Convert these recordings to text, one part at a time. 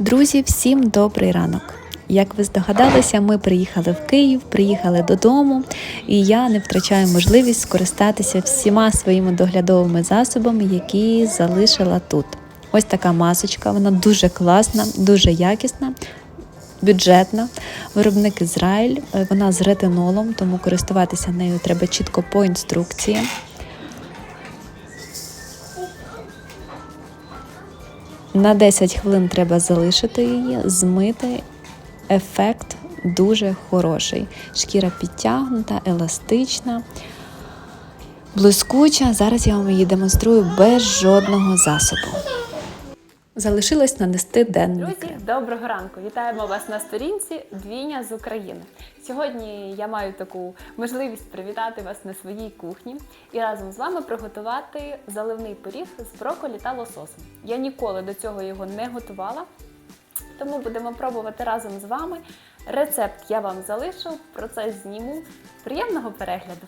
Друзі, всім добрий ранок! Як ви здогадалися, ми приїхали в Київ, приїхали додому, і я не втрачаю можливість скористатися всіма своїми доглядовими засобами, які залишила тут. Ось така масочка, вона дуже класна, дуже якісна. Бюджетна, виробник Ізраїль, е, вона з ретинолом, тому користуватися нею треба чітко по інструкції. На 10 хвилин треба залишити її, змити. Ефект дуже хороший. Шкіра підтягнута, еластична, блискуча. Зараз я вам її демонструю без жодного засобу. Залишилось нанести денний Друзі, крем. доброго ранку! Вітаємо вас на сторінці Двійня з України. Сьогодні я маю таку можливість привітати вас на своїй кухні і разом з вами приготувати заливний пиріг з брокколі та лососом. Я ніколи до цього його не готувала, тому будемо пробувати разом з вами. Рецепт я вам залишу, процес зніму. Приємного перегляду!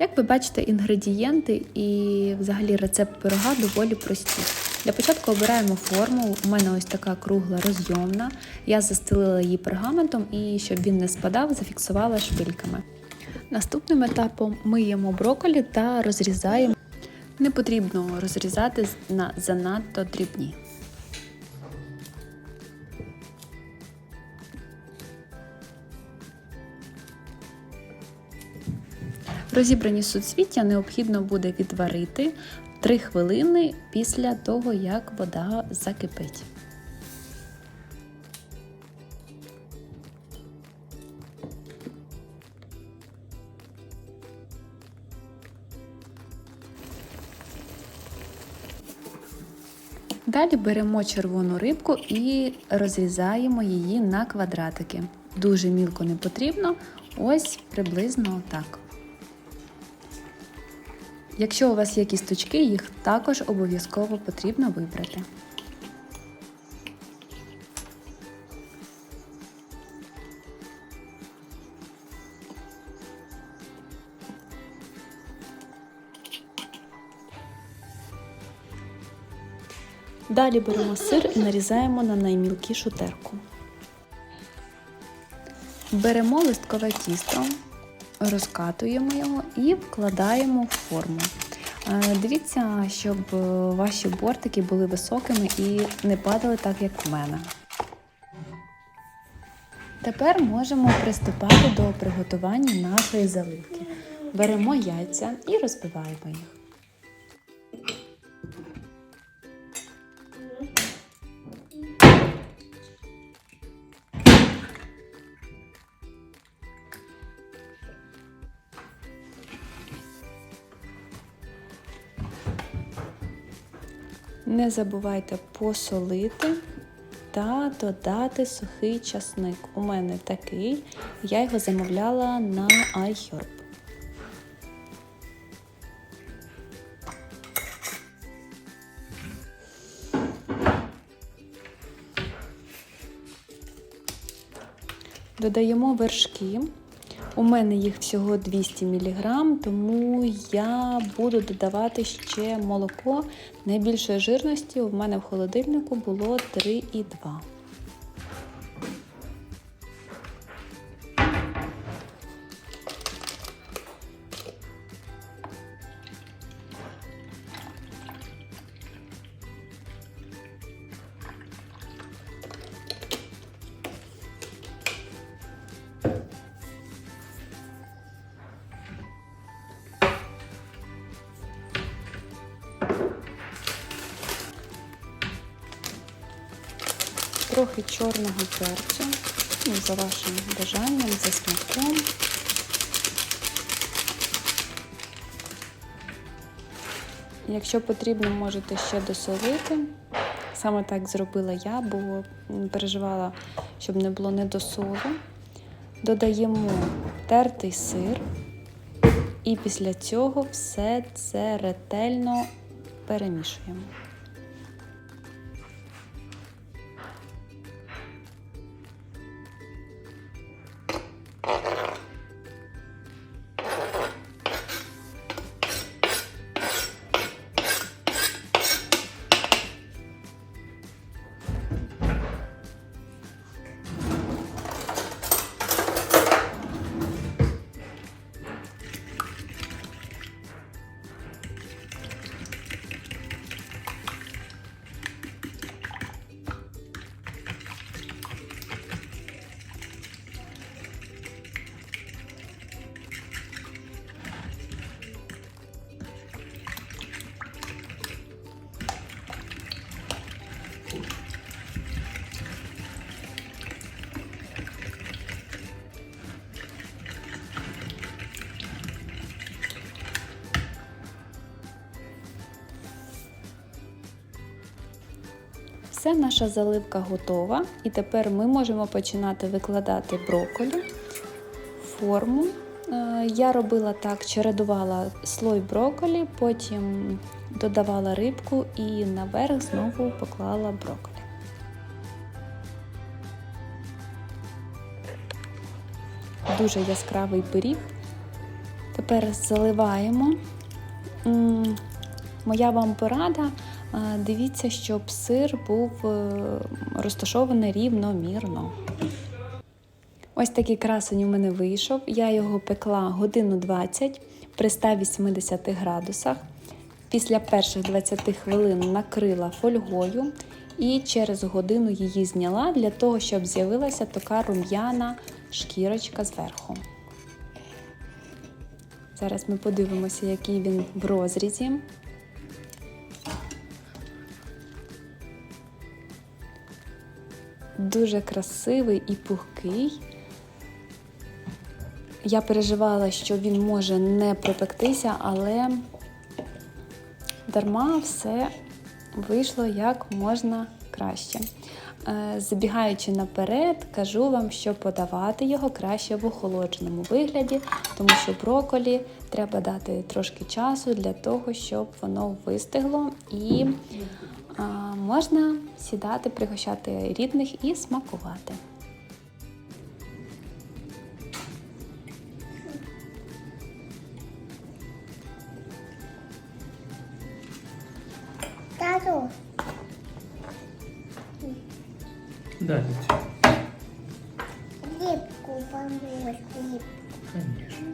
Як ви бачите, інгредієнти і взагалі рецепт пирога доволі прості. Для початку обираємо форму. У мене ось така кругла розйомна. Я застелила її пергаментом і, щоб він не спадав, зафіксувала шпильками. Наступним етапом миємо брокколі та розрізаємо. Не потрібно розрізати на занадто дрібні. Розібрані суцвіття необхідно буде відварити 3 хвилини після того, як вода закипить. Далі беремо червону рибку і розрізаємо її на квадратики. Дуже мілко не потрібно, ось приблизно отак. Якщо у вас є кісточки, їх також обов'язково потрібно вибрати. Далі беремо сир і нарізаємо на наймілкішу терку. Беремо листкове тісто, розкатуємо його і вкладаємо в форму. Е, Дивіться, щоб е, ваші бортики були високими і не падали так, як у мене. Тепер можемо приступати до приготування нашої заливки. Беремо яйця і розбиваємо їх. Не забувайте посолити та додати сухий часник. У мене такий, я його замовляла на iHerb. Додаємо вершки. У мене їх всього 200 мг, тому я буду додавати ще молоко найбільшої жирності. У мене в холодильнику було 3,2. Трохи чорного перцю, ну, за вашим бажанням, за смаком. Якщо потрібно, можете ще досолити. Саме так зробила я, бо переживала, щоб не було недосолу. Додаємо тертий сир, і після цього все це ретельно перемішуємо. Все, наша заливка готова. І тепер ми можемо починати викладати брокколі в форму. Е, Я робила так, чередувала слой брокколі, потім додавала рибку і наверх знову поклала брокколі. Дуже яскравий пиріг. Тепер заливаємо. Моя вам порада. Дивіться, щоб сир був е, розташований рівномірно. Ось такий красень у мене вийшов. Я його пекла годину 20 при 180 градусах. Після перших 20 хвилин накрила фольгою і через годину її зняла для того, щоб з'явилася така рум'яна шкірочка зверху. Зараз ми подивимося, який він в розрізі. Дуже красивий і пухкий. Я переживала, що він може не пропектися, але дарма все вийшло як можна краще. Е, Забігаючи наперед, кажу вам, що подавати його краще в охолодженому вигляді, тому що броколі треба дати трошки часу для того, щоб воно вистигло і можна сідати, пригощати рідних і смакувати. Тату, Да, дитя, липку помочь, липку. конечно.